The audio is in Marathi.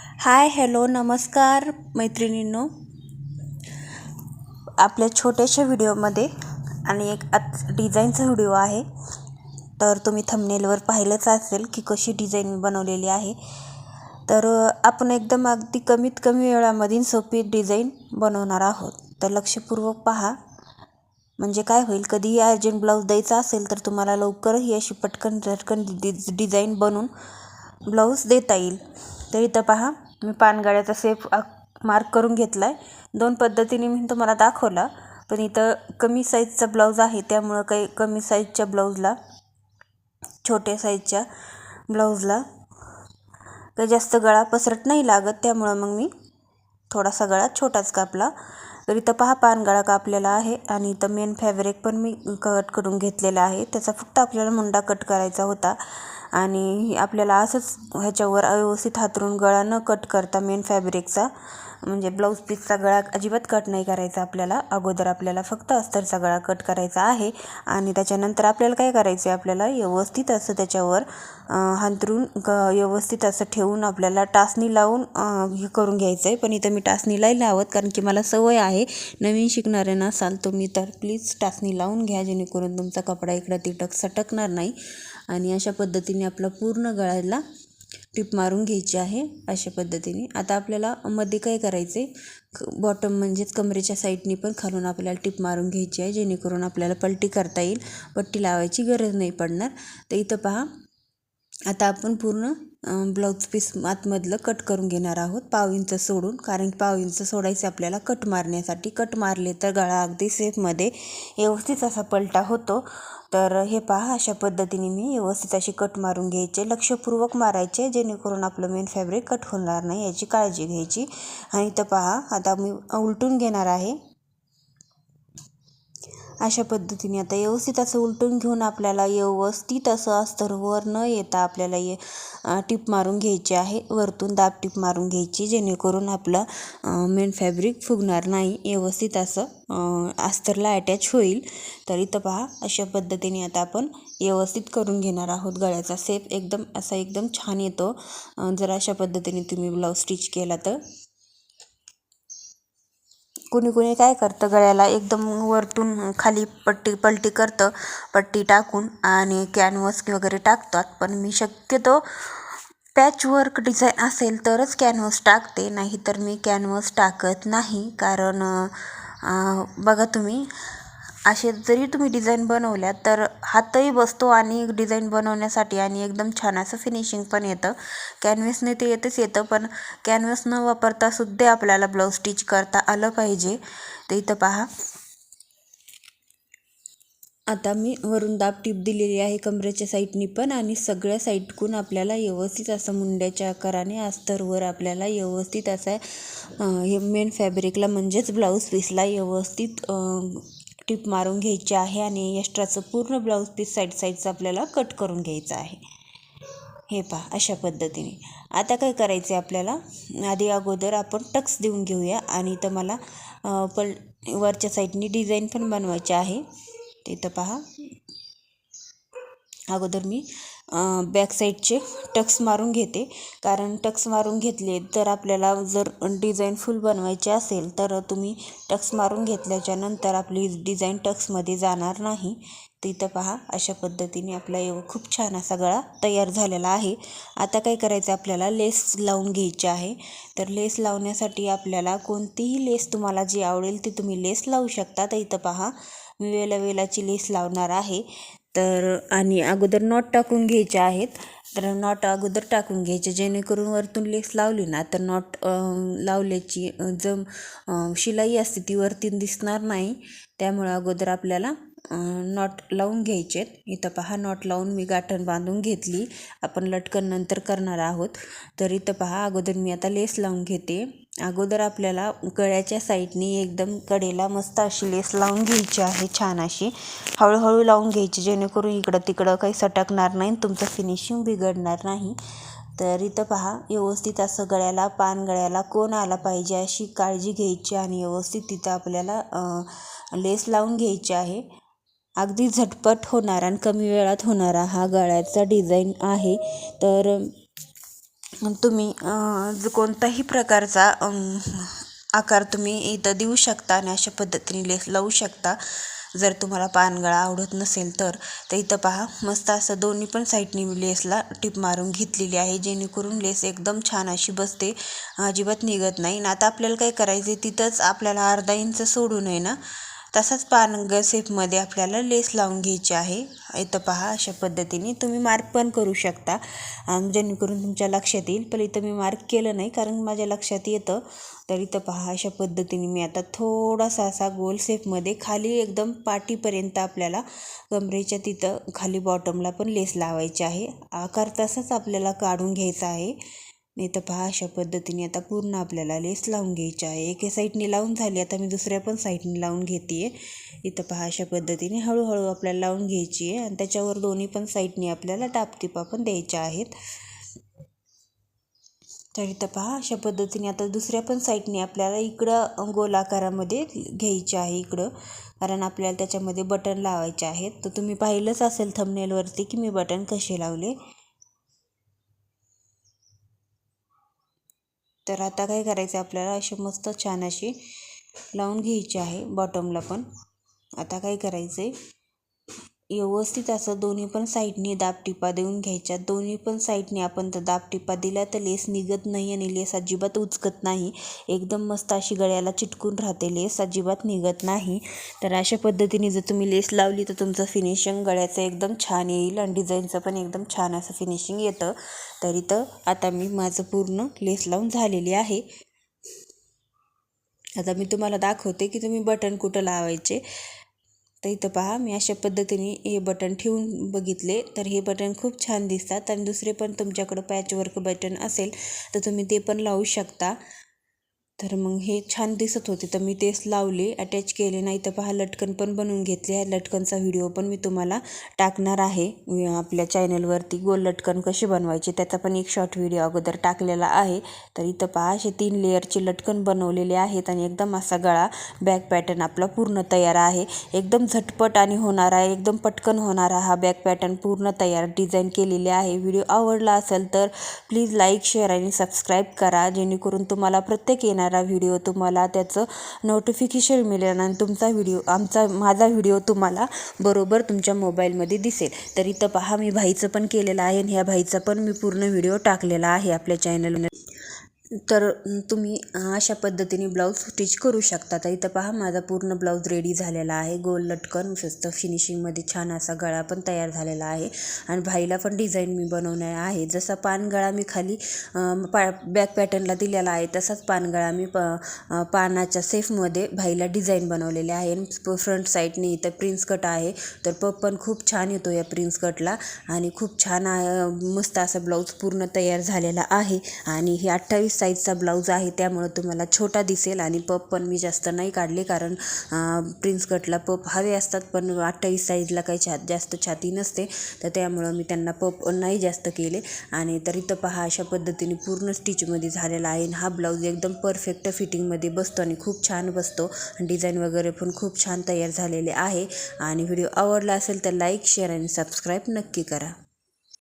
हाय हॅलो नमस्कार मैत्रिणींनो. आपल्या छोट्याशा व्हिडिओमध्ये आणि एक आत डिझाईनचा व्हिडिओ आहे. तर तुम्ही थंबनेलवर पाहिलंच असेल की कशी डिझाईन मी बनवलेली आहे. तर आपण एकदम अगदी कमीत कमी वेळामध्ये सोपी डिझाईन बनवणार आहोत. तर लक्षपूर्वक पहा. म्हणजे काय होईल? कधीही अर्जंट ब्लाऊज द्यायचा असेल तर तुम्हाला लवकर ही अशी पटकन झटकन डि डिझाईन बनवून ब्लाऊज देता येईल. तर इथं पहा मी पानगाड्याचा सेफ मार्क करून घेतला आहे दोन पद्धतीने मी तुम्हाला दाखवला पण इथं कमी साईजचा ब्लाऊज आहे त्यामुळं काही कमी साईजच्या ब्लाऊजला छोट्या साईजच्या ब्लाऊजला काही जास्त गळा पसरट नाही लागत त्यामुळं मग मी थोडासा गळा छोटाच कापला. तर इथं पहा पानगळा कापलेला आहे आणि इथं मेन फॅब्रिक पण मी कट करून घेतलेला आहे. त्याचा फक्त आपल्याला मुंडा कट करायचा होता. आणि आपल्याला असंच ह्याच्यावर अव्यवस्थित हातरून गळा न कट करता मेन फॅब्रिकचा म्हणजे ब्लाऊज पीसचा गळा अजिबात कट नाही करायचा आपल्याला. अगोदर आपल्याला फक्त अस्तरचा गळा कट करायचा आहे आणि त्याच्यानंतर आपल्याला काय करायचं आहे आपल्याला? व्यवस्थित असं त्याच्यावर हांतरून ग व्यवस्थित असं ठेवून आपल्याला टाचणी लावून हे करून घ्यायचं आहे पण इथं मी टाचणी नाही लावत कारण की मला सवय आहे. नवीन शिकणारे नसाल तुम्ही तर प्लीज टाचणी लावून घ्या जेणेकरून तुमचा कपडा इकडं तिटक सटकणार नाही. आणि अशा पद्धतीने आपला पूर्ण गळ्याला टिप मारून घ्यायची आहे अशा पद्धतीने. आता आपल्याला मध्ये काय करायचे बॉटम म्हणजेच कमरेच्या साईडनी पण खालून आपल्याला टिप मारून घ्यायची आहे जेणेकरून आपल्याला पलटी करता येईल. पट्टी लावायची गरज नाही पडणार. तर इथं पहा आता आपण पूर्ण ब्लाऊज पीस आतमधलं कट करून घेणार आहोत. पाव इंच सोडून कारण पाव इंच सोडायचं आपल्याला कट मारण्यासाठी. कट मारले तर गळा अगदी सेफमध्ये व्यवस्थित असा पलटा होतो. तर हे पहा अशा पद्धतीने मी व्यवस्थित अशी कट मारून घ्यायचे. लक्षपूर्वक मारायचे जेणेकरून आपलं मेन फॅब्रिक कट होणार नाही याची काळजी घ्यायची. आणि तर पहा आता मी उलटून घेणार आहे. अशा पद्धतीने आता व्यवस्थित असं उलटून घेऊन आपल्याला व्यवस्थित असं अस्तर वर न येता आपल्याला ये टिप मारून घ्यायची आहे. वरतून दाब टिप मारून घ्यायची जेणेकरून आपलं मेन फॅब्रिक फुगणार नाही. व्यवस्थित असं अस्तरला अटॅच होईल. तर इथं पहा अशा पद्धतीने आता आपण व्यवस्थित करून घेणार आहोत गळ्याचा सेप एकदम असा एकदम छान येतो. जर अशा पद्धतीने तुम्ही ब्लाऊज स्टिच केला तर. कुणी कुणी काय करतं गळ्याला एकदम वरतून खाली पट्टी पलटी करतं पट्टी टाकून आणि कॅनव्हस वगैरे टाकतात. पण मी शक्यतो पॅचवर्क डिझाईन असेल तरच कॅनव्हस टाकते नाहीतर मी कॅनव्हस टाकत नाही. कारण बघा तुम्ही असे जरी तुम्ही डिझाईन बनवल्या तर हातही बसतो आणि डिझाईन बनवण्यासाठी आणि एकदम छान असं फिनिशिंग पण येतं. कॅनव्हसने ते येतच येतं पण कॅनव्हस न वापरता सुद्धा आपल्याला ब्लाऊज स्टिच करता आलं पाहिजे. ते इथं पहा. आता मी वरून दाब टीप दिलेली आहे कमरेच्या साईडनी पण आणि सगळ्या साईडकून आपल्याला व्यवस्थित असं मुंड्याच्या आकाराने अस्तरवर आपल्याला व्यवस्थित असा हे मेन फॅब्रिकला म्हणजेच ब्लाऊज पीसला व्यवस्थित टिप मारून घ्यायची आहे आणि एक्स्ट्राचं पूर्ण ब्लाऊज पीस साईड साईडचं आपल्याला कट करून घ्यायचं आहे. हे पहा अशा पद्धतीने. आता काय करायचं आहे आपल्याला? आधी अगोदर आपण टक्स देऊन घेऊया आणि तर मला पल वरच्या साईडनी डिझाईन पण बनवायची आहे. तिथं पहा. अगोदर मी बॅक साईडचे टक्स मारून घेते. कारण टक्स मारून घेतले तर आपल्याला जर डिझाईन फुल बनवायची असेल तर तुम्ही टक्स मारून घेतल्याच्यानंतर आपली डिझाईन टक्समध्ये जाणार नाही. तिथं पहा अशा पद्धतीने आपला खूप छान असा गळा तयार झालेला आहे. आता काय करायचं आपल्याला लेस लावून घ्यायची आहे. तर लेस लावण्यासाठी आपल्याला कोणतीही लेस तुम्हाला जी आवडेल ती तुम्ही लेस लावू शकता. तर इथं पहा मी वेला वेलाची लेस लावणार आहे. तर आणि अगोदर नॉट टाकून घ्यायचे आहेत. तर नॉट अगोदर टाकून घ्यायचे जेणेकरून वरतून लेस लावली ना तर नॉट लावल्याची जम शिलाई असते ती वरतीन दिसणार नाही. त्यामुळं अगोदर आपल्याला नॉट लावून घ्यायचे इथं पहा नॉट लावून मी गाठण बांधून घेतली. आपण लटकन नंतर करणार आहोत. तर इथं पहा अगोदर मी आता लेस लावून घेते. अगोदर आपल्याला गळ्याच्या साईडनी एकदम कडेला मस्त अशी लेस लावून घ्यायची आहे छान अशी. हळूहळू लावून घ्यायची जेणेकरून इकडं तिकडं काही सटकणार नाही तुमचं फिनिशिंग बिघडणार नाही. तर इथं पहा व्यवस्थित असं गळ्याला पान गळ्याला कोण आला पाहिजे अशी काळजी घ्यायची आणि व्यवस्थित तिथं आपल्याला लेस लावून घ्यायची आहे. अगदी झटपट होणारा आणि कमी वेळात होणारा हा गळ्याचा डिझाईन आहे. तर तुम्ही कोणताही प्रकारचा आकार तुम्ही इथं देऊ शकता आणि अशा पद्धतीने लेस लावू शकता. जर तुम्हाला पानगळा आवडत नसेल तर तर इथं पहा मस्त असं दोन्ही पण साईडनी मी लेसला टिप मारून घेतलेली आहे जेणेकरून लेस एकदम छान अशी बसते अजिबात निघत नाही. ना आता आपल्याला काय करायचं आहे तिथंच आपल्याला अर्धा इंच सोडून आहे ना तसाच पारंगसेपमध्ये आपल्याला लेस लावून घ्यायची आहे. इथं पहा अशा पद्धतीने तुम्ही मार्क पण करू शकता. जेणेकरून तुमच्या लक्षात येईल. पण इथं मी मार्क केलं नाही कारण माझ्या लक्षात येतं. तर इथं पहा अशा पद्धतीने मी आता थोडासा असा गोल सेपमध्ये खाली एकदम पाठीपर्यंत आपल्याला कमरेच्या तिथं खाली बॉटमला पण लेस लावायची आहे. आकार तसाच आपल्याला काढून घ्यायचा आहे. नाही तर पहा अशा पद्धतीने आता पूर्ण आपल्याला लेस लावून घ्यायची आहे. एका साईडने लावून झाली आता मी दुसऱ्या पण साईडने लावून घेते आहे इथं पहा अशा पद्धतीने हळूहळू आपल्याला लावून घ्यायची आहे. आणि त्याच्यावर दोन्ही पण साईडने आपल्याला टापटिपा पण द्यायच्या आहेत. तर इथं पहा अशा पद्धतीने आता दुसऱ्या पण साईडने आपल्याला इकडं गोलाकारामध्ये घ्यायचे आहे इकडं. कारण आपल्याला त्याच्यामध्ये बटन लावायचे आहेत. तर तुम्ही पाहिलंच असेल थंबनेलवरती की मी बटन कसे लावले. तर आता काय करायचं आपल्याला? अशी मस्त छान अशी लावून घ्यायची आहे बॉटमला पण. आता काय करायचं आहे व्यवस्थित असं दोन्ही पण साईडने दाबटिपा देऊन घ्यायच्या. दोन्ही पण साईडने आपण तर दाबटिपा दिला तर लेस निघत नाही आणि लेस अजिबात उचकत नाही. एकदम मस्त अशी गळ्याला चिटकून राहते लेस अजिबात निघत नाही. तर अशा पद्धतीने जर तुम्ही लेस लावली तर तुमचं फिनिशिंग गळ्याचं एकदम छान येईल आणि डिझाईनचं पण एकदम छान असं फिनिशिंग येतं. तर इथं आता मी माझं पूर्ण लेस लावून झालेली आहे. आता मी तुम्हाला दाखवते की तुम्ही बटन कुठं लावायचे. तर इथं पहा मी अशा पद्धतीने हे बटन ठेवून बघितले. तर हे बटन खूप छान दिसतात. आणि दुसरे पण तुमच्याकडं पॅचवर्क बटन असेल तर तुम्ही ते पण लावू शकता. तर मग हे छान दिसत होते. तर मी तेच लावले अटॅच केले. नाही तर पहा लटकन पण बनवून घेतले. आहे लटकनचा व्हिडिओ पण मी तुम्हाला टाकणार आहे. आपल्या चॅनलवरती गोल लटकन कशी बनवायची त्याचा पण एक शॉर्ट व्हिडिओ अगोदर टाकलेला आहे. तर इथं पहा असे तीन लेअरचे लटकन बनवलेले आहेत आणि एकदम असा गळा बॅक पॅटर्न आपला पूर्ण तयार आहे. एकदम झटपट आणि होणारा आहे एकदम पटकन होणारा हा बॅक पॅटर्न पूर्ण तयार डिझाईन केलेले आहे. व्हिडिओ आवडला असेल तर प्लीज लाईक शेअर आणि सबस्क्राईब करा. जेणेकरून तुम्हाला प्रत्येक येणार येणारा व्हिडिओ तुम्हाला त्याचं नोटिफिकेशन मिळेल आणि तुमचा व्हिडिओ आमचा माझा व्हिडिओ तुम्हाला बरोबर तुमच्या मोबाईलमध्ये दिसेल. तर इथं पहा मी भाईचं पण केलेलं आहे आणि ह्या भाईचा पण मी पूर्ण व्हिडिओ टाकलेला आहे आपल्या चॅनलमध्ये तर तुम्ही अशा पद्धतीने ब्लाऊज स्टिच करू शकता. तर इथं पहा माझा पूर्ण ब्लाऊज रेडी झालेला आहे. गोल लटकन मस्त फिनिशिंगमध्ये छान असा गळा पण तयार झालेला आहे. आणि भाईला पण डिझाईन मी बनवणार आहे. जसा पानगळा मी खाली पा बॅक पॅटर्नला दिलेला आहे तसाच पानगळा मी प पानाच्या सेफमध्ये भाईला डिझाईन बनवलेले आहे. फ्रंट साईडने इथं प्रिन्स कट आहे. तर पप पण खूप छान येतो या प्रिन्स कटला आणि खूप छान मस्त असा ब्लाऊज पूर्ण तयार झालेला आहे. आणि हे अठ्ठावीस साईजचा ब्लाऊज आहे त्यामुळं तुम्हाला छोटा दिसेल आणि पप पण मी जास्त नाही काढले कारण प्रिन्स कटला पप हवे असतात पण अठ्ठावीस साईजला काही छा जास्त छाती नसते. तर त्यामुळं मी त्यांना पप नाही जास्त केले. आणि तरी तर पहा अशा पद्धतीने पूर्ण स्टिचमध्ये झालेला आहे. हा ब्लाऊज एकदम परफेक्ट फिटिंगमध्ये बसतो आणि खूप छान बसतो. डिझाईन वगैरे पण खूप छान तयार झालेले आहे. आणि व्हिडिओ आवडला असेल तर लाईक शेअर आणि सबस्क्राईब नक्की करा.